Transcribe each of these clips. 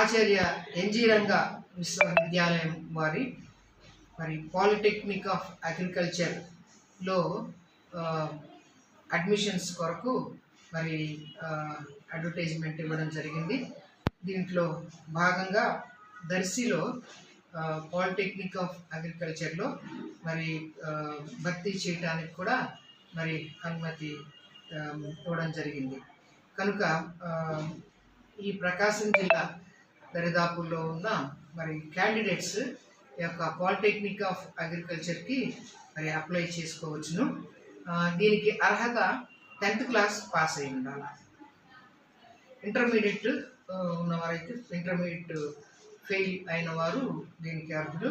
ఆచార్య NG రంగ విశ్వవిద్యాలయం వారి మరి పాలిటెక్నిక్ ఆఫ్ అగ్రికల్చర్లో అడ్మిషన్స్ కొరకు మరి అడ్వర్టైజ్మెంట్ ఇవ్వడం జరిగింది. దీంట్లో భాగంగా దర్శిలో పాలిటెక్నిక్ ఆఫ్ అగ్రికల్చర్లో మరి భర్తీ చేయడానికి కూడా మరి అనుమతి ఇవ్వడం జరిగింది. కనుక ఈ ప్రకాశం జిల్లా దరిదాపుల్లో ఉన్న మరి క్యాండిడేట్స్ యొక్క పాలిటెక్నిక్ ఆఫ్ అగ్రికల్చర్కి మరి అప్లై చేసుకోవచ్చును. దీనికి అర్హత టెన్త్ క్లాస్ పాస్ అయి ఉండాలి? ఇంటర్మీడియట్ ఉన్నవారైతే ఇంటర్మీడియట్ ఫెయిల్ అయిన వారు దీనికి అర్హులు.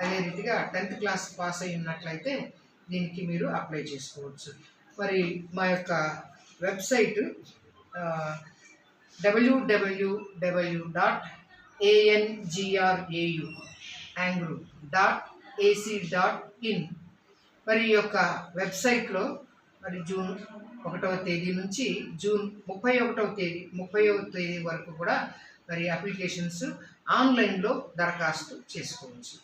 అదే రీతిగా టెన్త్ క్లాస్ పాస్ అయి ఉన్నట్లయితే దీనికి మీరు అప్లై చేసుకోవచ్చు. మరి మా యొక్క website WWW dot ANGRAU ANGRAU dot AC dot in మరి ఈ యొక్క వెబ్సైట్లో మరి జూన్ ఒకటవ తేదీ నుంచి జూన్ ముప్పై ఒకటవ తేదీ ముప్పైవ తేదీ వరకు కూడా మరి అప్లికేషన్స్ ఆన్లైన్లో దరఖాస్తు చేసుకోవచ్చు.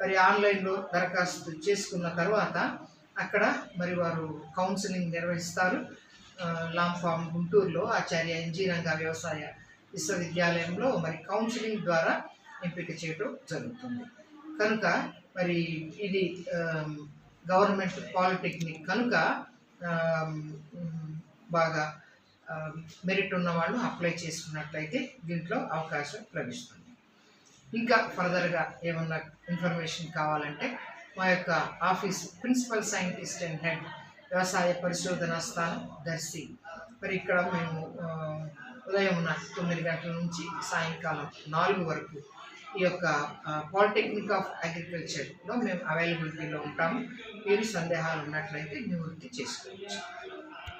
మరి ఆన్లైన్లో దరఖాస్తు చేసుకున్న తర్వాత అక్కడ మరి వారు కౌన్సిలింగ్ నిర్వహిస్తారు. లాంగ్ లాంఫామ్ గుంటూరులో ఆచార్య ఎన్జీ రంగా వ్యవసాయ విశ్వవిద్యాలయంలో మరి కౌన్సిలింగ్ ద్వారా ఎంపిక చేయడం జరుగుతుంది. కనుక మరి ఇది గవర్నమెంట్ పాలిటెక్నిక్ కనుక బాగా మెరిట్ ఉన్న వాళ్ళు అప్లై చేసుకున్నట్లయితే దీంట్లో అవకాశం లభిస్తుంది. ఇంకా ఫర్దర్గా ఏమన్నా ఇన్ఫర్మేషన్ కావాలంటే మా యొక్క office principal scientist and head వ్యవసాయ పరిశోధన స్థానం దర్శి. మరి ఇక్కడ మేము ఉదయం తొమ్మిది గంటల నుంచి సాయంకాలం నాలుగు వరకు ఈ యొక్క పాలిటెక్నిక్ ఆఫ్ అగ్రికల్చర్లో మేము అవైలబిలిటీలో ఉంటాము. మీరు సందేహాలు ఉన్నట్లయితే నివృత్తి చేసుకోవచ్చు.